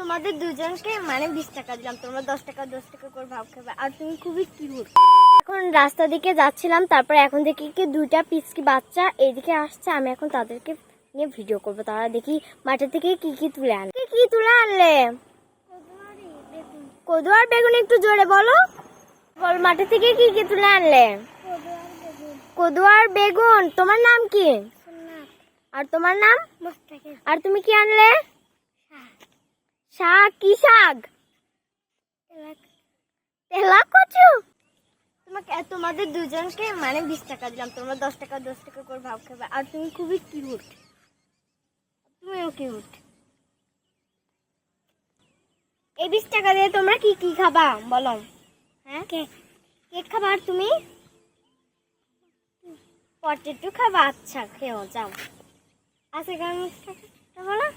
তোমাদের দুজনকে মানে বিশ টাকা দিলাম। তোমরা দশ টাকা দশ টাকা করে ভাব খাবে। আর তুমি খুবই কিউট এখন রাস্তা দিকে যাচ্ছিলাম তারপরে এখন দেখি কি দুইটা পিচকি বাচ্চা এদিকে আসছে। আমি এখন তাদেরকে নিয়ে ভিডিও করব। তারা দেখি মাঠে থেকে কি কি তুলে আনলে কি কি তুলে আনলে? কদু আর বেগুন একটু জোরে বলো। বল মাঠে থেকে কি কি তুলে আনলে? কদু আর বেগুন। তোমার নাম কি? আর তোমার নাম? আর তুমি কি আনলে? শাক কি শাক? তেলা কচু? তোমাকে তোমাদের দুজনকে মানে বিশ টাকা দিলাম। তোমরা দশ টাকা দশ টাকা করে ভাব খাবে। আর তুমি খুবই কিউট তুমিও কিউট এই বিশ টাকা দিয়ে তোমরা কি কি খাবা? বলো। হ্যাঁ? কেক কেক খাবা আর তুমি? পটেটো খাবা? আচ্ছা খেও যাও। আছে কারণ বলো বলো।